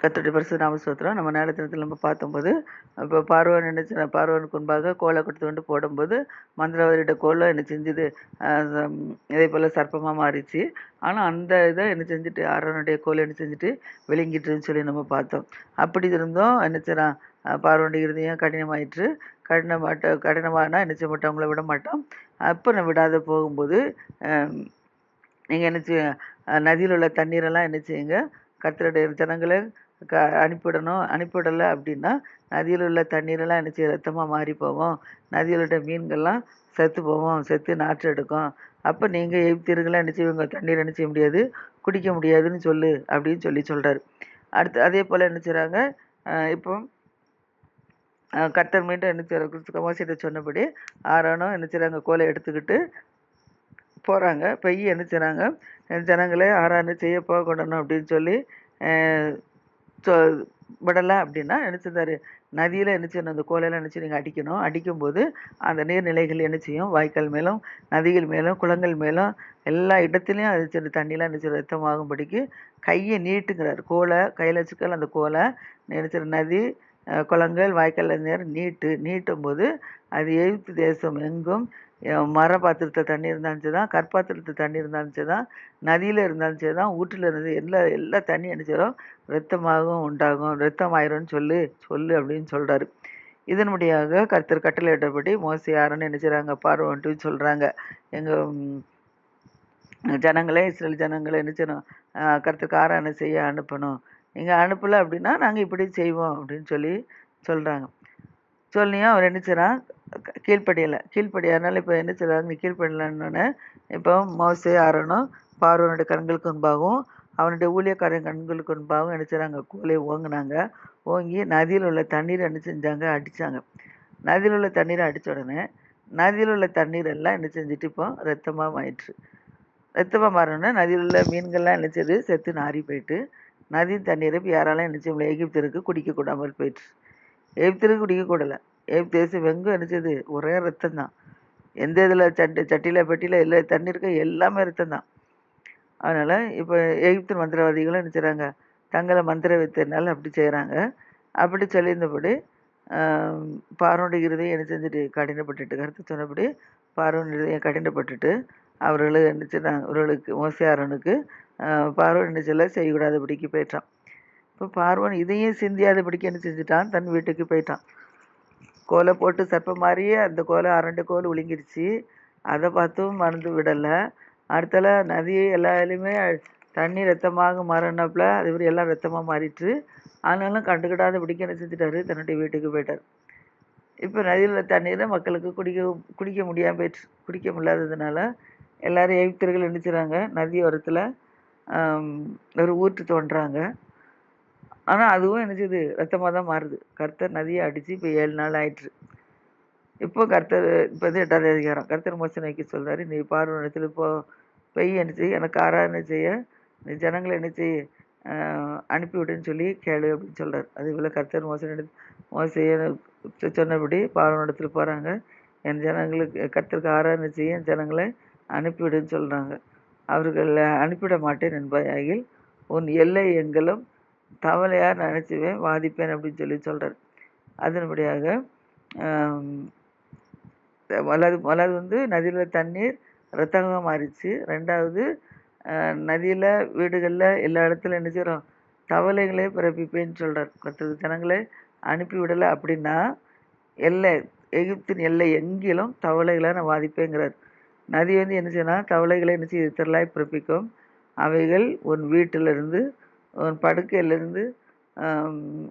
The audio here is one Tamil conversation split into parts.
கத்தருடைய பரிசு நாம நம்ம நேரத்தினத்தில் நம்ம பார்த்தம்போது இப்போ பார்வன் என்ன பார்வனுக்கு முன்பாக கோலை கொடுத்து கொண்டு போடும்போது மந்திரவாதியோட கோலை என்ன செஞ்சுது? இதே போல் சர்ப்பமாக மாறிச்சு. ஆனால் அந்த இதை என்ன செஞ்சுட்டு ஆரோனுடைய கோலை என்ன செஞ்சுட்டு விழுங்கிட்டுன்னு சொல்லி நம்ம பார்த்தோம். அப்படி இருந்தோம் என்ன செய்யறான் பார்வனுடைய இருதயம் கடினமாயிற்று. கடினமாட்ட கடினமானா என்ன செய்ய மாட்டோம்? அவங்கள விட மாட்டோம். அப்போ நம்ம விடாத போகும்போது நீங்கள் என்ன செய்ய நதியில் உள்ள தண்ணீரெல்லாம் என்ன செய்யுங்க? கத்தருடைய ஜனங்களை க அனுப்பிவிடணும் அனுப்பிவிடலை அப்படின்னா நதியில் உள்ள தண்ணீரெல்லாம் என்ன செய்ய ரத்தமாக மாறி போகும். நதியில் உள்ள மீன்கள்லாம் செத்து போவோம் செத்து நாற்று எடுக்கும். அப்போ நீங்கள் எய்த்தீர்களாக என்ன செய்வீங்க தண்ணீர் என்ன செய்ய முடியாது? குடிக்க முடியாதுன்னு சொல்லு அப்படின்னு சொல்லி சொல்கிறாரு அடுத்து அதே போல் என்ன செய்கிறாங்க இப்போ அஹ் கர்த்தர் மீண்டும் என்ன செய்கிறார் மோசிட்ட சொன்னபடி ஆரோனும் என்ன செய்கிறாங்க கோலை எடுத்துக்கிட்டு போகிறாங்க பெய்ய என்ன செய்கிறாங்க ஜனங்களே ஆராய்ந்து செய்ய போகக்கூடணும் அப்படின்னு சொல்லி சொ விடலை அப்படின்னா என்ன நதியில் என்ன அந்த கோலையெல்லாம் நினச்சி நீங்கள் அடிக்கணும். அடிக்கும்போது அந்த நீர்நிலைகள் நினச்சியும் வாய்க்கால் மேலும் நதிகள் மேலும் குளங்கள் மேலும் எல்லா இடத்துலையும் அது சிறு தண்ணியெலாம் நினச்சி ரத்தமாகும்படிக்கு கையை நீட்டுங்கிறார். கோலை கையில் வச்சுக்கல அந்த கோலை நினைச்சிற நதி குளங்கள் வாய்க்கால் நேரம் நீட்டு நீட்டும் போது அது எழுத்து தேசம் எங்கும் மர பாத்திரத்தில் தண்ணி இருந்தாலும் தான் கற்பாத்திரத்து தண்ணி இருந்தாலும் தான் நதியில் இருந்தாலும் சரி தான் ஊற்றில் இருந்து எல்லா எல்லா தண்ணி என்ன செய்கிறோம் ரத்தமாகவும் உண்டாகும். ரத்தம் ஆயிரும்னு சொல்லு சொல்லு அப்படின்னு சொல்கிறாரு இதன்படியாக கர்த்தர் கட்டளையிட்டபடி மோசி யாருன்னு நினைச்சுறாங்க பார்வோன்ட்டு பார்வன்ட்டு சொல்கிறாங்க எங்கள் ஜனங்களே இஸ்ரேல் ஜனங்களை என்ன செய்யணும்? கர்த்தருக்கு ஆராதனை செய்ய அனுப்பணும். நீங்கள் அனுப்பலை அப்படின்னா நாங்கள் இப்படி செய்வோம் அப்படின்னு சொல்லி சொல்கிறாங்க சொல்லியும் அவர் என்ன செய்கிறான் கீழ்ப்படியலை. கீழ்ப்படியாதனால இப்போ என்ன செய்கிறாங்க நீ கீழ்ப்படியலன்னு இப்போ மோசே ஆரணும் பார்வனுடைய கண்களுக்கு முன்பாகவும் அவனுடைய ஊழியக்காரன் கண்களுக்கு முன்பாகவும் என்ன செய்கிறாங்க கோலை ஓங்கினாங்க. ஓங்கி நதியில் உள்ள தண்ணீர் என்ன செஞ்சாங்க அடித்தாங்க நதியில் உள்ள தண்ணீரை அடித்த உடனே நதியில் உள்ள தண்ணீர் எல்லாம் என்ன செஞ்சுட்டு இப்போ ரத்தமாக ஆயிடுச்சு ரத்தமாக மாறணும்னா நதியில் உள்ள மீன்கள்லாம் என்ன செய்யுது செத்து நாறி போயிட்டு நதி தண்ணீரை இப்போ யாராலும் என்ன செய்ய முடியல. எகிப்தருக்கு குடிக்கக்கூடாமல் போயிடுச்சு. எகிப்தருக்கு குடிக்கக்கூடலை ஏம் தேசி வெங்கும் அடிச்சது. ஒரே ரத்தம் தான் எந்த இதில் சட்டி சட்டியில் பெட்டியில் எல்லா தண்ணி இருக்க எல்லாமே ரத்தம் தான் அதனால் இப்போ எகிப்து மந்திரவாதிகளும் என்ன செய்கிறாங்க தங்களை மந்திர வித்தனால அப்படி செய்கிறாங்க அப்படி சொல்லியிருந்தபடி பார்வனுடைய இருதயம் என்ன செஞ்சுட்டு கடினப்பட்டுட்டு கருத்து சொன்னபடி பார்வன் இருதயம் கடினப்பட்டுட்டு அவர்களுக்கு என்ன செய்றாங்க? அவர்களுக்கு மோசியாரனுக்கு பார்வன் என்ன செய்யல? செய்யக்கூடாதபடிக்கு போயிட்டான். இப்போ பார்வன் இதையும் சிந்தியாதபடிக்கு என்ன செஞ்சுட்டான்? தன் வீட்டுக்கு போயிட்டான். கோலை போட்டு சர்ப்ப மாதிரியே அந்த கோலை அரண்டு கோல் விழுங்கிருச்சு அதை பார்த்தும் மறந்து விடலை. அடுத்தால நதி எல்லா தண்ணி ரத்தமாக மாறினப்பில் அது மாதிரி எல்லாம் ரத்தமாக மாறிட்டு ஆனாலும் கண்டுக்கிடாதபடிக்கு என்ன செஞ்சுட்டாரு தன்னுடைய வீட்டுக்கு போயிட்டார். இப்போ நதியில் உள்ள தண்ணீரை மக்களுக்கு குடிக்க குடிக்க முடியாமல் போயிட்டு குடிக்க முடியாததுனால எல்லாரும் எகிப்தர்கள் என்ன நதி ஓரத்தில் ஒரு ஊற்று தோன்றாங்க ஆனால் அதுவும் என்ன செய்யுது ரத்தமாக தான் மாறுது. கர்த்தர் நதியை அடித்து இப்போ ஏழு நாள் ஆயிட்டுரு இப்போ கர்த்தர் இப்போ வந்து எட்டாவது அதிகாரம். கர்த்தர் மோசனைக்கு சொல்கிறாரு நீ பார்வனத்தில் இப்போ பெய் என்ன செய்ய எனக்கு ஆராதனை செய்ய? நீ ஜனங்களை என்ன செய்ய அனுப்பிவிடுன்னு சொல்லி கேளு அப்படின்னு சொல்கிறார் அதே போல் கர்த்தர் மோசனை மோசையை சொன்னபடி பார்வனிடத்தில் போகிறாங்க என் ஜனங்களுக்கு கர்த்தருக்கு ஆராதனை செய்ய? என் ஜனங்களை அனுப்பிவிடுன்னு சொல்கிறாங்க அவர்களை அனுப்பிவிட மாட்டேன் என்பாயில் உன் எல்லை எங்களும் தவளையாக நினச்சிவேன் வாதிப்பேன் அப்படின்னு சொல்லி சொல்கிறார் அதன்படியாக மலது மலது வந்து நதியில் தண்ணீர் ரத்தமாக மாறிச்சு ரெண்டாவது நதியில் வீடுகளில் எல்லா இடத்துல என்ன செய்கிறோம் தவளைகளே பிறப்பிப்பேன்னு சொல்கிறார் கர்த்தர் ஜனங்களை அனுப்பி விடலை அப்படின்னா எல்லை எகிப்தின் எல்லை எங்கிலும் தவளைகளை நான் வாதிப்பேங்கிறார். நதி வந்து என்ன செய்யணும் தவளைகளை என்ன செய்ய திரளாய் பிறப்பிக்கும். அவைகள் உன் வீட்டிலிருந்து உன் படுக்கையிலிருந்து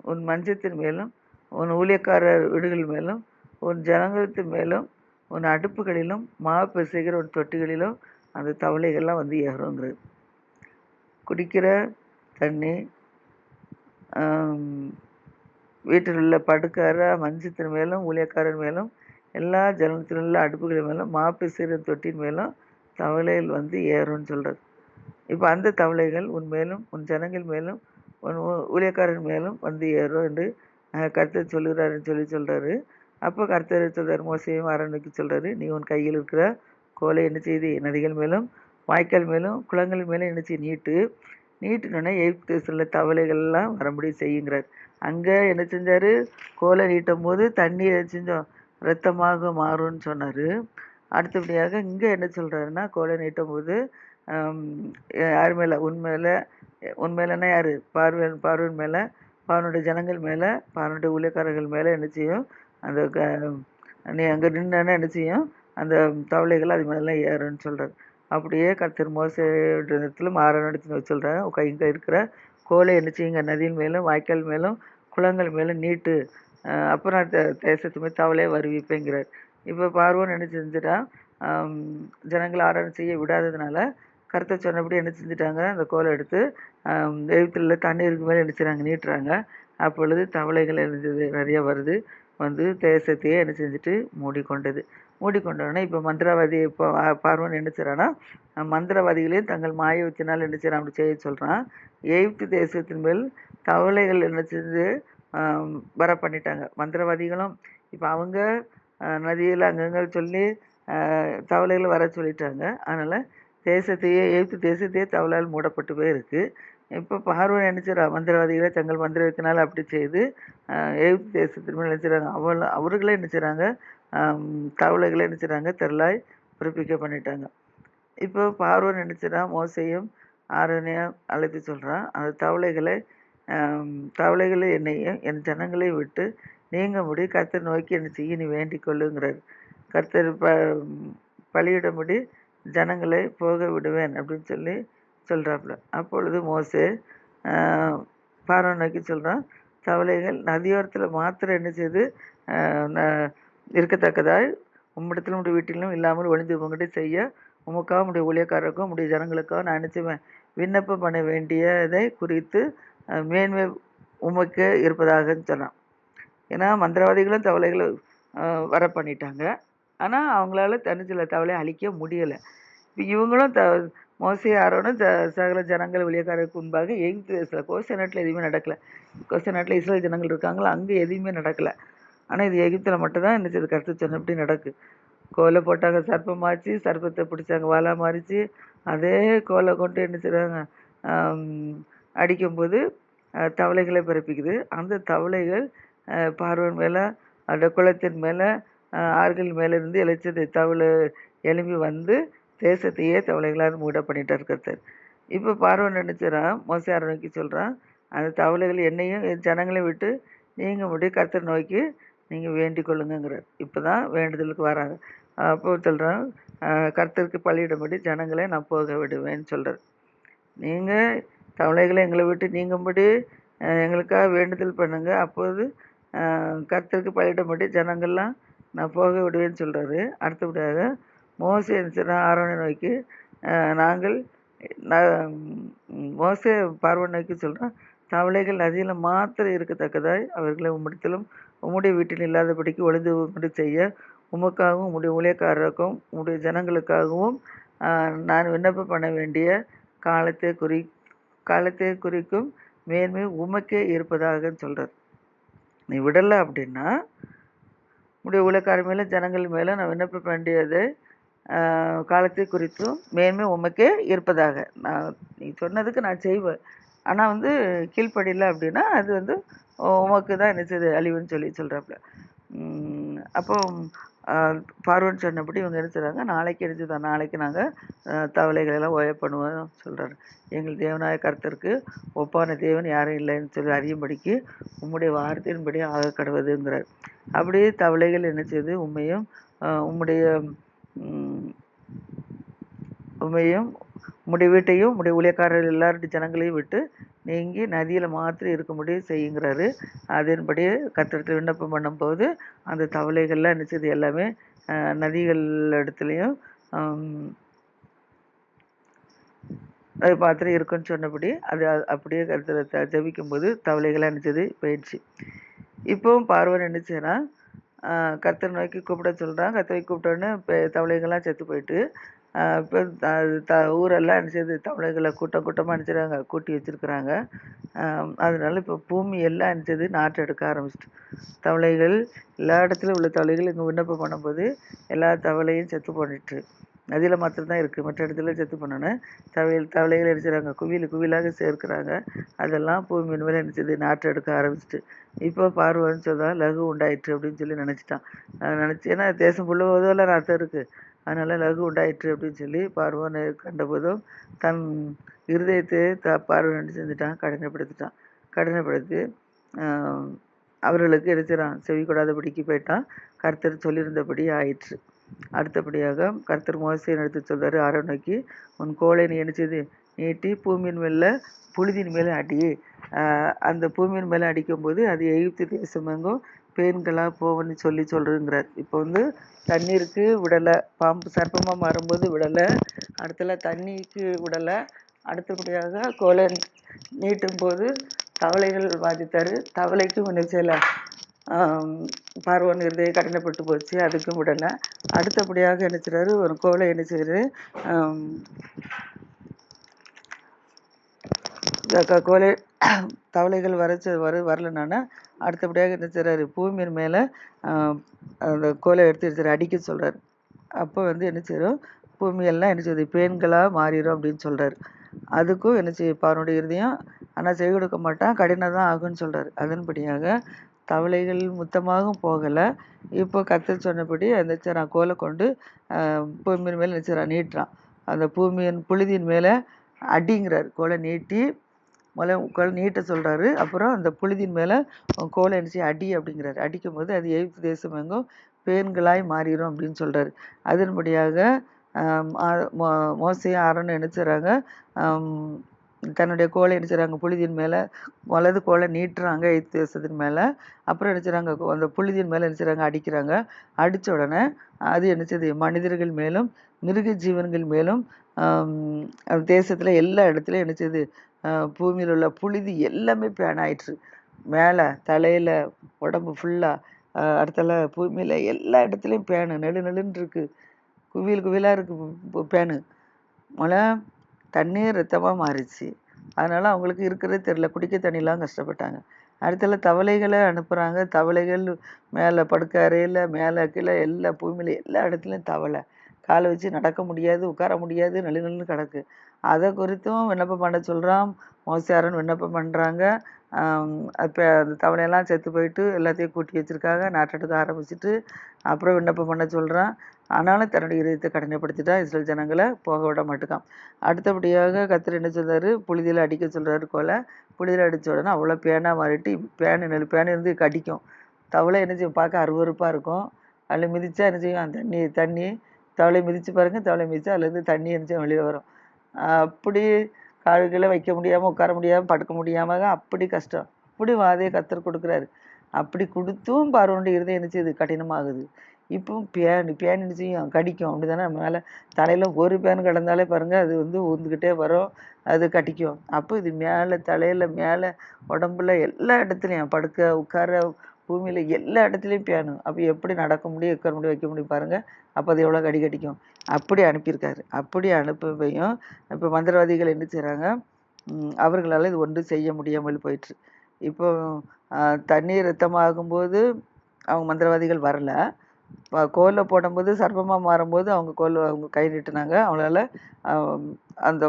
உன் மஞ்சத்தின் மேலும் உன் ஊழியக்காரர் வீடுகள் மேலும் உன் ஜனங்களுக்கு மேலும் உன் அடுப்புகளிலும் மாவு பிசைகிற உன் தொட்டிகளிலும் அந்த தவளைகள்லாம் வந்து ஏறுங்கிறது. குடிக்கிற தண்ணி வீட்டில் உள்ள படுக்கார மஞ்சத்தின் மேலும் ஊழியக்காரன் மேலும் எல்லா ஜனத்திலும் உள்ள அடுப்புகளின் மேலும் மாவு தொட்டின் மேலும் தவளைகள் வந்து ஏறும்னு சொல்கிறது இப்போ அந்த தவளைகள் உன் மேலும் உன் ஜனங்கள் மேலும் உன் ஊழியக்காரன் மேலும் வந்து ஏறும் என்று கர்த்தர் சொல்லுகிறாருன்னு சொல்லி சொல்கிறாரு அப்போ கர்த்தர் சொல்கிறார் மோசையும் அரணுக்கு சொல்கிறாரு நீ உன் கையில் இருக்கிற கோலை என்ன செய்து நதிகள் மேலும் வாய்க்கால் மேலும் குளங்கள் மேலும் என்ன செய்ய நீட்டு. நீட்டினோடனே எகிப்து தேசத்தில் தவளைகள்லாம் வரும்படி செய்யுங்கிறார். அங்கே என்ன செஞ்சார்? கோலை நீட்டும் போது தண்ணி செஞ்சோம் ரத்தமாக மாறும்னு சொன்னார். அடுத்தபடியாக இங்கே என்ன சொல்கிறாருன்னா கோலை நீட்டும் போது யார் மேலே? உன் மேலே. உன் மேலேனா யார்? பார்வன் பார்வன் மேலே. பார்வனுடைய ஜனங்கள் மேலே. பார்வனுடைய ஊழியக்காரர்கள் மேலே என்ன செய்யும்? அந்த க நீ அங்கே நின்னா என்ன செய்யும்? அந்த தவளைகள் அது மேலாம் ஏறும்னு சொல்கிறார் அப்படியே கர்த்தர் மோசத்தில் மாற நடத்தி சொல்கிறாங்க கைங்க இருக்கிற கோலை என்ன செய்யுங்க? நதியின் மேலும் வாய்க்கால் மேலும் குளங்கள் மேலும் நீட்டு. அப்புறம் அந்த தேசத்து தவளையை வருவிப்பேங்கிறார். இப்போ பார்வோன்னு என்ன செஞ்சுட்டா? ஜனங்களை ஆராதனை செய்ய விடாததுனால கருத்தை சொன்னபடி என்ன செஞ்சுட்டாங்க? அந்த கோலை எடுத்து எழுத்துல தண்ணீருக்கு மேலே என்ன செய்கிறாங்க நீட்டுறாங்க. அப்பொழுது தவளைகள் இருந்தது நிறைய வருது. வந்து தேசத்தையே என்ன செஞ்சுட்டு மூடிக்கொண்டது. மூடிக்கொண்டோடனே இப்போ மந்திரவாதி இப்போ பார்வன் என்ன செய்கிறான்னா மந்திரவாதிகளையும் தங்கள் மாயத்தினால் என்ன செய்றான்? அப்படி செய்ய சொல்கிறான் எகிப்து தேசத்தின் மேல் தவளைகள் என்ன செஞ்சு வர பண்ணிட்டாங்க மந்திரவாதிகளும் இப்போ அவங்க நதியில் அங்கங்கே சொல்லி தவளைகளை வர சொல்லிட்டாங்க. அதனால் தேசத்தையே எகிப்து தேசத்தையே தவளால் மூடப்பட்டு போயிருக்கு. இப்போ பார்வன் என்ன மந்திரவாதிகளை தங்கள் மந்திரத்தினால் அப்படி செய்து எழுத்து எகிப்து தேசத்தின் மேல் அவள் அவர்களே நினைச்சிறாங்க தவளைகளை என்ன செய்றாங்க திரளாய் பிறப்பிக்க பண்ணிட்டாங்க. இப்போ பார்வன் என்ன மோசையும் ஆரோனையும் அழைத்து சொல்கிறான் அந்த தவளைகளை தவளைகளை என்னையும் என் ஜனங்களையும் விட்டு நீங்க முடி கர்த்தர் நோக்கி என்ன செய்ய நீ வேண்டிக் கொள்ளுங்கிறார். கர்த்தர் ப பலியிடும்படி ஜனங்களை போக விடுவேன் அப்படின்னு சொல்லி சொல்கிறாப்புல அப்பொழுது மோசே ஆஹ், நோக்கி சொல்கிறான் தவளைகள் நதியோரத்தில் மாத்திரம் என்ன செய்து ந- இருக்கத்தக்கதாய் உம்மிடத்திலும் உடைய வீட்டிலும் இல்லாமல் ஒளிந்து உங்ககிட்ட செய்ய உமக்காக உடைய ஊழியக்காரருக்கும் உடைய ஜனங்களுக்காக நான் நினைச்சுவேன் விண்ணப்பம் பண்ண வேண்டியதை குறித்து மேன்மை உமக்கு இருப்பதாகன்னு சொன்னான். ஏன்னா மந்திரவாதிகளும் தவளைகளும் வர பண்ணிட்டாங்க. ஆனால் அவங்களால தனிச்சில தவளை அழிக்க முடியலை. இவங்களும் த மோசி ஆரோனும் த சகல ஜனங்கள் வெளியக்காரருக்கு முன்பாக எகிப்து பேசலை. கோச நாட்டில் எதுவுமே நடக்கலை. கோச நாட்டில் இஸ்ரேல் ஜனங்கள் இருக்காங்களோ? அங்கே எதுவுமே நடக்கலை. ஆனால் இது எகிப்தில் மட்டும்தான் என்ன செய்யுது கருத்து சொன்னபடி நடக்கு. கோலை போட்டாங்க சர்ப்பமாச்சு சர்ப்பத்தை பிடிச்சாங்க வாழா மாறிச்சு. அதே கோலை கொண்டு என்ன செய்கிறாங்க அடிக்கும்போது தவளைகளை பிறப்பிக்குது. அந்த தவளைகள் பார்வன் மேலே அந்த குளத்தின் மேலே ஆறுகள் மேலே இருந்து தவளை எழும்பி வந்து தேசத்தையே தவளைகளால் மூட பண்ணிட்டார் கர்த்தர் இப்போ பார்வை நினச்சிடறான் மோசையாரை நோக்கி சொல்கிறான் அந்த தவளைகள் என்னையும் ஜனங்களையும் விட்டு நீங்கள் முடிய கர்த்தர் நோக்கி நீங்கள் வேண்டிக் கொள்ளுங்கிறார் இப்போ தான் வேண்டுதலுக்கு வராங்க அப்போ சொல்கிறான் கர்த்தருக்கு பள்ளியிடும்படி ஜனங்களை நான் போக விடுவேன்னு சொல்கிறார் நீங்கள் தவளைகளை எங்களை விட்டு நீங்கும்படி எங்களுக்காக வேண்டுதல் பண்ணுங்கள் அப்போது கர்த்தருக்கு பள்ளியிடும்படி ஜனங்கள்லாம் நான் போக விடுவேன்னு சொல்கிறாரு அடுத்தபடியாக மோசே என்ன ஆரோனை நோக்கி. நாங்கள் நான் ம், மோசே பார்வன் நோக்கி சொல்கிறான் தவளைகள் நதியில் மாத்திரம் இருக்கத்தக்கதாய் அவர்களை உம்மிடத்திலும் உம்முடைய வீட்டில் இல்லாதபடிக்கு ஒளிந்து கொண்டு செய்ய உமக்காகவும் உம்முடைய ஊழியக்காரருக்கும் உம்முடைய ஜனங்களுக்காகவும் நான் விண்ணப்பம் பண்ண வேண்டிய காலத்தை குறி காலத்தை குறிக்கும் மேன்மை உமக்கே இருப்பதாகன்னு சொல்கிறார் நீ விடலை அப்படின்னா உடைய ஊழியக்காரர் மேலே ஜனங்கள் மேலே நான் விண்ணப்ப வேண்டியது? காலத்தை குறித்தும் மேன்மை உமக்கே இருப்பதாக. நான் நீ சொன்னதுக்கு நான் செய்வேன். ஆனால் வந்து கீழ்ப்படியில் அப்படின்னா அது வந்து உமக்கு தான் என்ன செய்யுது அழிவுன்னு சொல்லி சொல்கிறாப்புல அப்போ பார்வன் சொன்னபடி இவங்க என்ன நாளைக்கு எடுத்துதான். நாளைக்கு நாங்கள் தவளைகளை எல்லாம் ஓய பண்ணுவோம் சொல்கிறாரு எங்கள் தேவனாய கர்த்தருக்கு ஒப்பான தேவன் யாரும் இல்லைன்னு சொல்லி அறியும்படிக்கு உம்முடைய வார்த்தையின்படி ஆக கடவுதுங்கிறார். அப்படியே தவளைகள் என்ன செய்யுது உண்மையும் உம்முடைய உண்மையும் உம்முடைய வீட்டையும் உம்முடைய ஊழியக்காரர்கள் எல்லாருடைய ஜனங்களையும் விட்டு நீங்கி நதியில் மாத்திரம் இருக்கும்படி செய்யுங்கிறாரு. அதன்படி கத்திரத்தில் விண்ணப்பம் பண்ணும்போது அந்த தவளைகள்லாம் நினச்சது எல்லாமே நதிகள் இடத்துலையும் அது பாத்திரம் இருக்குன்னு சொன்னபடி அது அப்படியே கருத்துல ஜபிக்கும்போது தவளைகள்லாம் நினச்சது போயிடுச்சு. இப்போவும் பார்வை என்ன செய்யறான் கர்த்தர் நோக்கி கூப்பிட சொல்கிறான் கர்த்தரை கூப்பிட்டோன்னே இப்போ தவளைகள்லாம் செத்து போயிட்டு இப்போ த- த ஊரெல்லாம் என்ன செய்யுது தவளைகளை கூட்டம் கூட்டமாக நினச்சிடுறாங்க கூட்டி வச்சிருக்கிறாங்க. அதனால இப்போ பூமி எல்லாம் என்ன செய்யுது நாற்று எடுக்க ஆரம்பிச்சிட்டு. தவளைகள் எல்லா இடத்துலையும் உள்ள தவளைகள் இங்கே விண்ணப்பம் பண்ணும்போது எல்லா தவளையும் செத்து போட்டுட்டு நதியில் மாத்திரம்தான் இருக்குது மற்ற இடத்துல செத்து பண்ணணும் தவளைகள் தவளைகள் அடிச்சுறாங்க குவியல் குவியலாக சேர்க்கிறாங்க. அதெல்லாம் பூமியின் மேலே நினச்சது நாற்று எடுக்க ஆரம்பிச்சிட்டு. இப்போ பார்வைன்னு சொன்னால் லகு உண்டாயிற்று அப்படின்னு சொல்லி நினச்சிட்டான். நினச்சி ஏன்னா தேசம் முழுவதும் நாற்றம் இருக்குது அதனால் லகு உண்டாயிற்று அப்படின்னு சொல்லி பார்வனை கண்டபோதும் தன் இருதயத்தை த பார்வன் செஞ்சுட்டான்? கடினப்படுத்திட்டான். கடினப்படுத்தி அவர்களுக்கு எடுத்துறான் செவி கொடாதபடிக்கு போயிட்டான். கர்த்தர் சொல்லியிருந்தபடி ஆயிற்று. அடுத்தபடியாக கர்த்தர் மோசையை எடுத்து சொல்றாரு நோக்கி உன் கோலை நீ என்ன நீட்டி பூமியின் மேல புழுதியின் மேலே அடி அந்த பூமியின் மேலே அடிக்கும்போது அது எகிப்து தேசமெங்கும் பேன்களாக போகும்னு சொல்லி சொல்றேங்கிறார் இப்போ வந்து தண்ணீருக்கு விடலை பாம்பு சர்ப்பமாக மாறும்போது விடலை அடுத்தல தண்ணிக்கு விடலை அடுத்தபடியாக கோலை நீட்டும் போது தவளைகள் வாதித்தார். தவளைக்கும் என்ன செய்யலை? பார்வன் இருதயம் கடினப்பட்டு போச்சு அதுக்கும் விடலை. அடுத்தபடியாக என்ன செய்கிறாரு ஒரு கோலை என்ன செய்றாரு? க- கோலை தவளைகள் வரைச்ச வர வரலனானா அடுத்தபடியாக என்ன செய்கிறாரு பூமியின் மேலே அந்த கோலை எடுத்து எடுத்து அடிக்க சொல்கிறார் அப்போ வந்து என்ன செய்கிறோம் பூமியெல்லாம் என்ன செய்யுது? பேன்களாக மாறிடும் அப்படின்னு சொல்கிறார் அதுக்கும் என்ன செய்ய பாருடைய இருதயம் ஆனால் செய்ய கொடுக்க மாட்டான் கடினம் தான் ஆகும்னு சொல்கிறார் அதன்படியாக தவளைகள் முத்தமாகவும் போகலை. இப்போ கத்து சொன்னபடி அந்த நான் கோலை கொண்டு பூமியின் மேலே நினைச்சிடறான் நீட்டுறான். அந்த பூமியின் புழுதியின் மேலே அடிங்கிறார். கோலை நீட்டி முதல்ல கோலை நீட்ட சொல்கிறாரு அப்புறம் அந்த புழுதியின் மேலே கோலை அடிச்சு அடி அப்படிங்கிறாரு. அடிக்கும்போது அது எகிப்து தேசம் எங்கும் பேன்களாய் மாறிடும் அப்படின்னு சொல்கிறாரு அதன்படியாக ஆம், ஆ- மோ- மோசையும் ஆரோனும் தன்னுடைய கோலை என்ன செய்றாங்க புழுதியின் மேலே வலது கோலை நீட்டுறாங்க எய்த்து தேசத்தின் மேலே. அப்புறம் என்ன அந்த புழுதியின் மேலே என்ன அடிக்கிறாங்க. அடித்த உடனே அது என்ன மனிதர்கள் மேலும் மிருக ஜீவன்கள் மேலும் ஆம், அந்த எல்லா இடத்துலையும் என்ன பூமியில் உள்ள புழுதி எல்லாமே பேனாயிற்று மேலே தலையில் உடம்பு ஃபுல்லாக அடுத்தல பூமியில் எல்லா இடத்துலையும் பேனு நெழு நெழுன்னு இருக்குது குவியல் குவியலாக இருக்குது பேனு மழை தண்ணீர் ரத்தமாக மாறிச்சு. அதனால் அவங்களுக்கு இருக்கிறதே தெரில குடிக்க தண்ணிலாம் கஷ்டப்பட்டாங்க. அடுத்தல தவளைகளை அனுப்புகிறாங்க தவளைகள் மேலே படுக்க அறையில் மேலே கீழே எல்லா பூமியில் எல்லா இடத்துலையும் தவளை. காலை வச்சு நடக்க முடியாது உட்கார முடியாது நெழு நெழுன்னு கிடக்கு. அதை குறித்தும் விண்ணப்பம் பண்ண சொல்கிறான் மோசியாரன் விண்ணப்பம் பண்ணுறாங்க இப்போ அந்த தவணையெல்லாம் செத்து போயிட்டு எல்லாத்தையும் கூட்டி வச்சிருக்காங்க. நாட்டெடுக்க ஆரம்பிச்சிட்டு அப்புறம் விண்ணப்பம் பண்ண சொல்கிறான் ஆனாலும் தன்னுடைய இதயத்தை கடினப்படுத்திட்டா இஸ்ரேல் ஜனங்களை போக விட மாட்டுக்கான். அடுத்தபடியாக கத்தர் என்ன சொல்கிறாரு புழுதியில் அடிக்க சொல்கிறாரு கொலை. புழுதியில் அடித்த உடனே அவ்வளோ பேனாக மாறிட்டு பேனு நெல் பேனு இருந்து கடிக்கும். தவளை என்ன செய்யும்? பார்க்க அருவறுப்பாக இருக்கும். அதில் மிதிச்சா என்ன செய்யும்? அந்த தண்ணி தண்ணி தவளை மிதித்து பாருங்கள் தவளை மிதித்து அதுலேருந்து தண்ணி என்ன வெளியில் வரும். அப்படி கால்களை வைக்க முடியாமல் உட்கார முடியாமல் படுக்க முடியாமல் அப்படி கஷ்டம். அப்படி வாதையை கத்தர் கொடுக்குறாரு. அப்படி கொடுத்தும் பார்வனுடைய இருதயம் என்ன செய்யுது கடினமாகுது. இப்பவும் பேன் பேன் செய்யும் கடிக்கும். அப்படிதானே மேலே தலையில் ஒரு பேன் கிடந்தாலே பாருங்கள் அது வந்து ஊந்துக்கிட்டே வரும் அது கடிக்கும். அப்போ இது மேலே தலையில் மேலே உடம்புல எல்லா இடத்துலையும் படுக்க உட்கார பூமியில் எல்லா இடத்துலையும் பேணும் அப்போ எப்படி நடக்க முடியும் உட்கார முடியும் வைக்க முடியும் பாருங்கள் அப்போ அது எவ்வளோ கடி கடிக்கும். அப்படி அனுப்பியிருக்காரு. அப்படி அனுப்பவையும் இப்போ மந்திரவாதிகள் என்ன செய்கிறாங்க அவர்களால் இது ஒன்றும் செய்ய முடியாமல் போயிட்டு இப்போ தண்ணீர் ரத்தமாகும்போது அவங்க மந்திரவாதிகள் வரல. கோலில் போடும்போது சர்ப்பமாக மாறும்போது அவங்க கோல் அவங்க கை நீட்டினாங்க. அவங்களால அந்த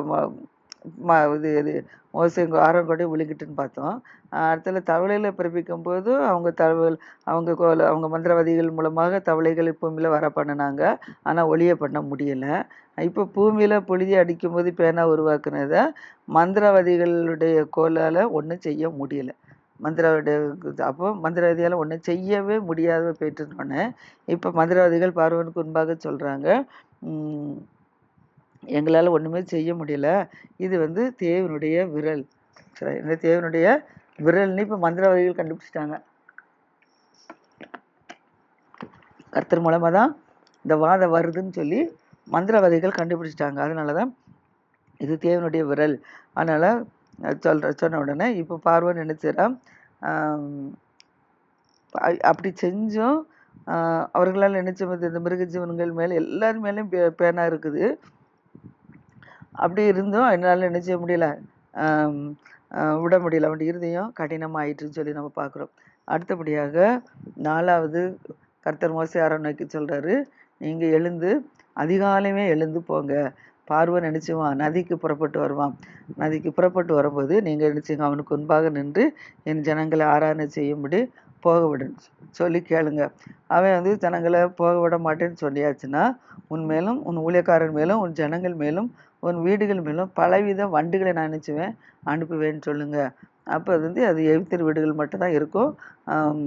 ம- இது இது இது மோசங்க ஆரங்கொடை விழுங்கிட்டுன்னு பார்த்தோம். ஆஹ் தவளையில் பிறப்பிக்கும் போது அவங்க தவள் அவங்க கோல அவங்க மந்திரவாதிகள் மூலமாக தவளைகள் பூமியில் வர பண்ணினாங்க. ஆனால் ஒளிய பண்ண முடியல. இப்போ பூமியில் பொழுதி அடிக்கும் போது பேனா உருவாக்குனதை மந்திரவாதிகளுடைய கோலால் ஒன்றும் செய்ய முடியல. மந்திரவாதி அப்போ மந்திரவாதியால் ஒன்றும் செய்யவே முடியாத போயிட்டுனோடனே இப்போ மந்திரவாதிகள் பார்வனுக்கு முன்பாக சொல்கிறாங்க எங்களால் ஒன்றுமே செய்ய முடியல. இது வந்து தேவனுடைய விரல். சரி, இந்த தேவனுடைய விரல்னு இப்போ மந்திரவாதிகள் கண்டுபிடிச்சிட்டாங்க. கர்த்தர் மூலமாக தான் இந்த வாதம் வருதுன்னு சொல்லி மந்திரவாதிகள் கண்டுபிடிச்சிட்டாங்க. அதனால தான் இது தேவனுடைய விரல். அதனால் அஹ் சொல்ற சொன்ன உடனே இப்போ பார்வன் என்ன அப்படி செஞ்சும் அவர்களால் நினைச்ச இந்த மிருக ஜீவன்கள் மேலே எல்லாரும் மேலேயும் பே பேனா இருக்குது. அப்படி இருந்தும் என்னால் என்ன செய்ய முடியல. விட முடியல. அவனுடைய இருதயம் கடினமாயிட்டுன்னு சொல்லி நம்ம பார்க்குறோம். அடுத்தபடியாக நாலாவது கர்த்தர் மோசி நோக்கி சொல்கிறாரு நீங்கள் எழுந்து அதிகாலையுமே எழுந்து போங்க. பார்வை நினச்சிவான் நதிக்கு புறப்பட்டு வருவான். நதிக்கு புறப்பட்டு வரும்போது நீங்கள் நினச்சிங்க அவனுக்கு முன்பாக நின்று என் ஜனங்களை ஆராதனை செய்யும்படி போக விடுன்னு சொல்லி கேளுங்க. அவன் வந்து ஜனங்களை போக விட மாட்டேன்னு சொல்லியாச்சுன்னா உன் மேலும் உன் ஊழியக்காரன் மேலும் உன் ஜனங்கள் மேலும் உன் வீடுகள் மேலும் பலவித வண்டுகளை நான் நினச்சுவேன் அனுப்புவேன்னு சொல்லுங்க. அப்போ அது வந்து அது எகிப்தியர் வீடுகள் மட்டும்தான் இருக்கும். ஆம்,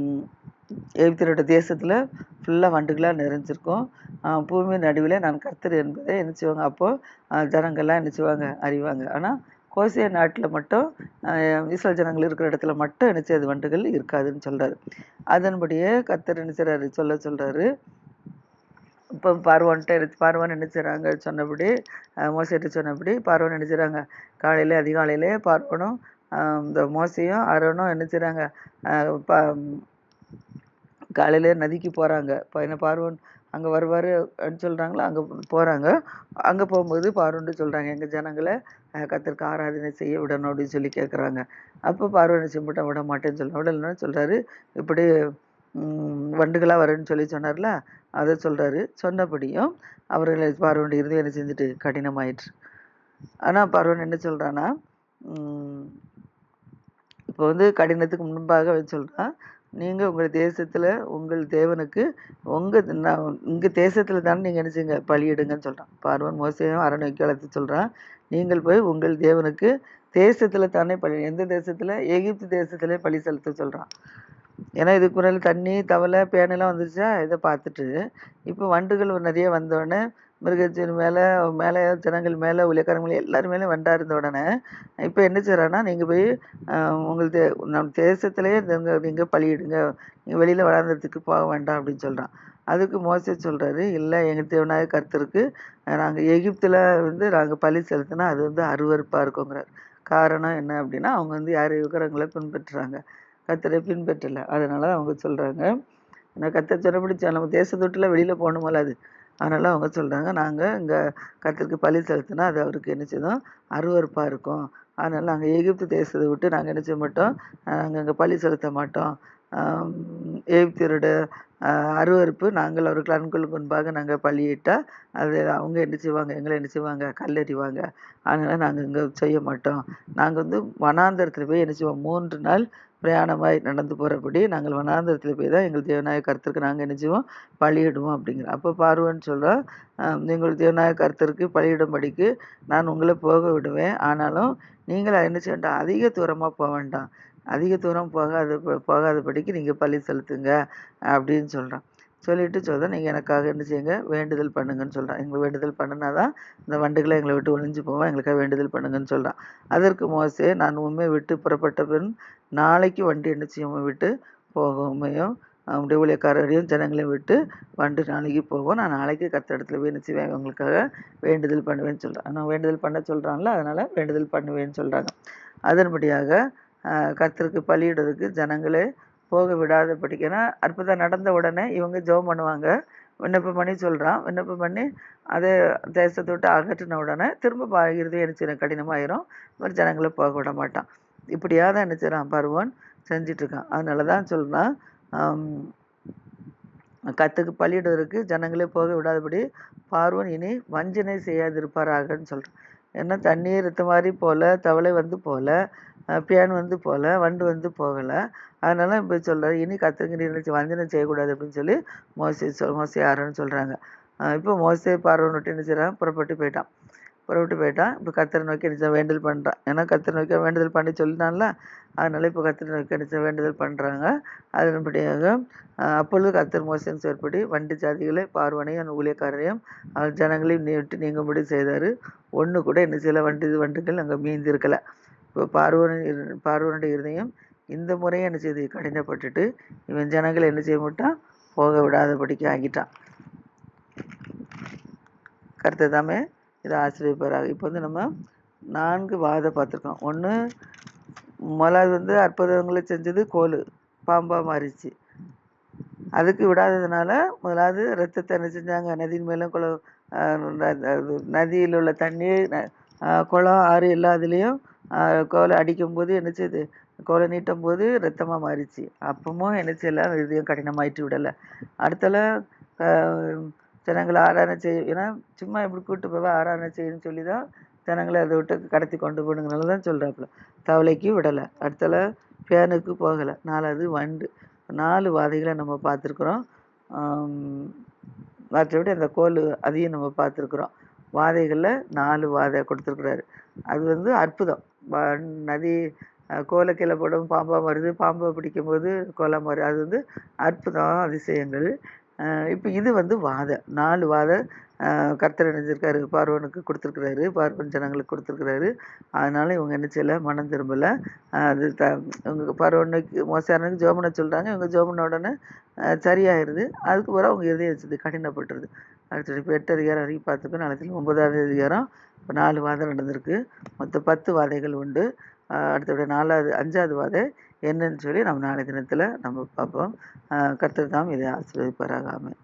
எகிப்தியரோட தேசத்தில் ஃபுல்லாக வண்டுகளாக நிறைஞ்சிருக்கும். பூமியின் பூமி நடுவில் நான் கர்த்தர் என்பதை என்ன செய்வாங்க அப்போது ஜனங்கள்லாம் என்ன செய்வாங்க அறிவாங்க. ஆனால் கோசிய நாட்டில் மட்டும் இஸ்ரேல் ஜனங்கள் இருக்கிற இடத்துல மட்டும் என்ன செய்யாது வண்டுகள் இருக்காதுன்னு சொல்கிறாரு அதன்படியே கத்தர் என்ன செய்கிறாரு சொல்ல சொல்கிறாரு இப்போ பார்வன்ட்ட பார்வான் பார்வன் என்ன செய்கிறாங்க சொன்னபடி மோசிட்டு சொன்னபடி பார்வன் என்ன செய்கிறாங்க காலையில் அதிகாலையிலே பார்வனும் இந்த மோசையும் அரோனும் என்ன செய்கிறாங்க காலையில நதிக்கு போகிறாங்க இப்போ என்ன பார்வன் அங்கே வருவார் சொல்கிறாங்களோ அங்கே போகிறாங்க அங்கே போகும்போது பார்வன்ட்டு சொல்கிறாங்க எங்கள் ஜனங்களை கத்திற்கு ஆராதனை செய்ய விடணும் அப்படின்னு சொல்லி கேட்குறாங்க அப்போ பார்வனை சிம்பிட்ட விட மாட்டேன்னு சொல்ல விடலன்னு சொல்கிறாரு இப்படி வண்டுகளாக வரேன்னு சொல்லி சொன்னார்ல அதை சொல்கிறாரு சொன்னபடியும் அவர்களை பார்வனுடைய இருந்து என்ன செஞ்சுட்டு கடினமாயிற்று. ஆனால் பார்வன் என்ன சொல்கிறான்னா இப்போ வந்து கடினத்துக்கு முன்பாக சொல்கிறான் நீங்கள் உங்கள் தேசத்தில் உங்கள் தேவனுக்கு உங்கள் நான் இங்கே தேசத்தில் தானே நீங்கள் என்ன செய்யுங்க? பலியிடுங்கன்னு சொல்கிறான் பார்வன் மோசையும் அரணை வளர்த்து சொல்கிறான் நீங்கள் போய் உங்கள் தேவனுக்கு தேசத்தில் தானே பலி எந்த தேசத்தில்? எகிப்து தேசத்திலே பலி செலுத்த சொல்கிறான் ஏன்னா இதுக்கு முன்னாடி தண்ணி தவளை பேனெல்லாம் வந்துருச்சா? இதை பார்த்துட்டு இப்போ வண்டுகள் நிறைய வந்தோடனே மிருகத்தின் மேலே மேலே ஜனங்கள் மேலே ஊழியக்காரங்க மேலே எல்லாரும் மேலே வண்டா இருந்த உடனே இப்போ என்ன செய்றான்னா நீங்கள் போய் உங்களுக்கு நம் தேசத்திலே நீங்கள் பழியிடுங்க நீங்கள் வெளியில் வளர்ந்ததுக்கு போக வேண்டாம் அப்படின்னு சொல்கிறான் அதுக்கு மோச சொல்கிறாரு இல்லை எங்கள் தேவனாய கர்த்தருக்கு நாங்கள் எகிப்தில் வந்து நாங்கள் பழி செலுத்தினா அது வந்து அருவருப்பாக இருக்குங்கிறார். காரணம் என்ன அப்படின்னா அவங்க வந்து யார் விக்கிரங்களை பின்பற்றுறாங்க. கர்த்தரை பின்பற்றல. அதனால அவங்க சொல்கிறாங்க நான் கத்தை சொன்னபடி சொ- நம்ம தேசத்தொட்டில் வெளியில் போகணுமல்ல அது. அதனால் அவங்க சொல்கிறாங்க நாங்கள் இங்கே கர்த்தருக்கு பலி செலுத்தினா அது அவருக்கு என்ன செய்தோம் அருவருப்பாக இருக்கும். அதனால் நாங்கள் எகிப்து தேசத்தை விட்டு நாங்கள் என்ன செய்ய மாட்டோம்? நாங்கள் அங்கே பலி செலுத்த மாட்டோம். எகிப்தியரோட அருவறுப்பு அருவருப்பு நாங்கள் அவர்கள் கண்களுக்கு முன்பாக நாங்கள் பள்ளியிட்டால் அது அவங்க என்ன செய்வாங்க? எங்களை என்ன செய்வாங்க? கல்லறிவாங்க. அதனால் நாங்கள் இங்கே செய்ய மாட்டோம். நாங்கள் வந்து வனாந்தரத்தில் போய் என்ன செய்வோம்? மூன்று நாள் பிரயாணமாய் நடந்து போகிறபடி நாங்கள் வனாந்திரத்தில் போய் தான் எங்கள் தேவநாய கர்த்தருக்கு நாங்கள் என்ன செய்வோம்? பலியிடுவோம் அப்படிங்கிற அப்போ பார்வன்னு சொல்கிறோம் நீங்கள் தேவநாய கர்த்தருக்கு பலியிடும்படிக்கு நான் உங்களை போக விடுவேன். ஆனாலும் நீங்கள் என்ன செய்ய வேண்டாம் அதிக தூரமாக போக வேண்டாம். அதிக தூரம் போகாத போகாதபடிக்கு நீங்கள் பள்ளி செலுத்துங்க அப்படின்னு சொல்கிறான் சொல்லிட்டு சொல்கிறேன் நீங்கள் எனக்காக என்ன செய்யுங்க? வேண்டுதல் பண்ணுங்கன்னு சொல்கிறான் எங்களுக்கு வேண்டுதல் பண்ணினா தான் இந்த வண்டுகளை எங்களை விட்டு ஒழிஞ்சு போவோம். எங்களுக்காக வேண்டுதல் பண்ணுங்கன்னு சொல்கிறான் அதற்கு மோசே நான் உண்மை விட்டு புறப்பட்ட பின் நாளைக்கு வண்டி என்ன செய்யும்? விட்டு போகும். உண்மையும் அவனுடைய ஊழியக்காரரையும் ஜனங்களையும் விட்டு வண்டு நாளைக்கு போவோம் நான் நாளைக்கு கத்த இடத்துல போய் என்ன செய்வேன்? உங்களுக்காக வேண்டுதல் பண்ணுவேன்னு சொல்கிறேன் நான் வேண்டுதல் பண்ண சொல்கிறாங்களோ அதனால் வேண்டுதல் பண்ணுவேன்னு சொல்கிறாங்க அதன்படியாக ஆஹ், பலியிடுறதுக்கு ஜனங்களே போக விடாதபடிக்கு ஏன்னா அற்புதம் நடந்த உடனே இவங்க ஜெபம் பண்ணுவாங்க. விண்ணப்பம் பண்ணி சொல்கிறான் விண்ணப்பம் பண்ணி அதை தேசத்தை விட்டு அகற்றின உடனே திரும்ப பா- என்ன கடினமாயிரும். ஒரு ஜனங்களை போக விட மாட்டான். இப்படியாவது தான் என்ன செய்கிறான் பருவன். செஞ்சிட்ருக்கான். அதனால தான் சொல்கிறான் கத்துக்கு பலியிடுவதற்கு ஜனங்களே போக விடாதபடி பார்வன் இனி வஞ்சனை செய்யாதிருப்பாராகன்னு சொல்கிறான் ஏன்னா தண்ணீர் இருத்த மாதிரி போல தவளை வந்து போல பேன் பியான் வந்து போல வண்டு வந்து போகலை. அதனால இப்போ சொல்கிறார் இனி கத்தருக்கு நீர் வஞ்சனை செய்யக்கூடாது அப்படின்னு சொல்லி மோசே சொல் மோசே ஆரோன்னு சொல்கிறாங்க இப்போ மோசே பார்வன் விட்டு என்ன செய்கிறான் புறப்பட்டு போயிட்டான். புறப்பட்டு போயிட்டான். இப்போ கத்தரை நோக்கி என்ன வேண்டுதல் பண்ணுறான் ஏன்னா கத்தரை நோக்கி வேண்டுதல் பண்ணி சொல்லினான்ல அதனால இப்போ கத்தரை நோக்கி என்ன வேண்டுதல் பண்ணுறாங்க அதன்படியாக அப்பொழுது கத்தர் மோசன் செயற்படி வண்டி ஜாதிகளை பார்வனையும் அந்த ஊழியக்காரரையும் அவர் ஜனங்களையும் விட்டு நீங்கும்படி செய்தார். ஒன்று கூட என்ன சில வண்டி வண்டுகள் அங்கே மீந்திருக்கலை. இப்போ பார்வன இரு- பார்வனுடைய இருதயம் இந்த முறையும் என்ன செய்து கடினப்பட்டுட்டு இவன் ஜனங்களை என்ன செய்ய மாட்டான்? போக விடாதபடிக்கு ஆகிட்டான் கருத்தை தாமே இதை ஆசிரியப்பாராக இப்போ வந்து நம்ம நான்கு வாதை பார்த்துருக்கோம். ஒன்று முதலாவது வந்து அற்புதங்களை செஞ்சது கோல் பாம்பாக மாறிச்சு அதுக்கு விடாததுனால முதலாவது ரத்தத்தை என்ன செஞ்சாங்க? நதியின் மேலும் குளம் அது நதியில் உள்ள தண்ணீர் குளம் ஆறு எல்லா இதுலேயும் கோலை அடிக்கும்போது என்ன செய்யுது கோலை நீட்டும் போது ரத்தமாக மாறிச்சு அப்பவும் என்ன செய்யல இதயம் கடினமாயிட்டு விடலை. அடுத்தலாம் ஜனங்களை ஆராதனை செய்ய ஏன்னா சும்மா இப்படி கூட்டு போவ ஆராதனை செய்யணும்னு சொல்லி தான் ஜனங்களை அதை விட்டு கடத்தி கொண்டு போகணுங்கிறனால தான் சொல்கிறாப்புல தவளைக்கு விடலை. அடுத்தல பேனுக்கு போகலை. நாலாவது வண்டு. நாலு வாதைகளை நம்ம பார்த்துருக்குறோம். மற்றபடி அந்த கோல் அதையும் நம்ம பார்த்துருக்குறோம். வாதைகளில் நாலு வாதை கொடுத்துருக்குறாரு. அது வந்து அற்புதம். நதி அஹ், கீழே போடும் பாம்பா வருது பாம்பை பிடிக்கும்போது கோலம் வருது அது வந்து அற்புதம் அதிசயங்கள். இப்போ இது வந்து வாதை நாலு வாதை கர்த்தர் நினைஞ்சிருக்காரு பார்வனுக்கு கொடுத்துருக்குறாரு பார்வன் ஜனங்களுக்கு கொடுத்துருக்குறாரு. அதனால இவங்க என்ன செய்யலை மனம் திரும்பலை. அது த இவங்க பார்வனுக்கு மோசானுக்கு ஜோமனை சொல்கிறாங்க இவங்க ஜோமன உடனே சரியாயிருது. அதுக்கு பிறகு அவங்க இதயம் வச்சது கடினப்பட்டுருது. அடுத்தது இப்போ எட்டு அதிகாரம் வரைக்கும் பார்த்துக்கோ நாளைக்கு ஒன்பதாவது அதிகாரம் இப்போ நாலு வாதம் நடந்திருக்கு. மொத்தம் பத்து வாதைகள் உண்டு. அடுத்தபடி நாலாவது அஞ்சாவது வாதை என்னன்னு சொல்லி நம்ம நாளை தினத்தில் நம்ம பார்ப்போம். அஹ் கர்த்தர் தாம் இதை ஆசீர்வதிப்பாராக. ஆமென்.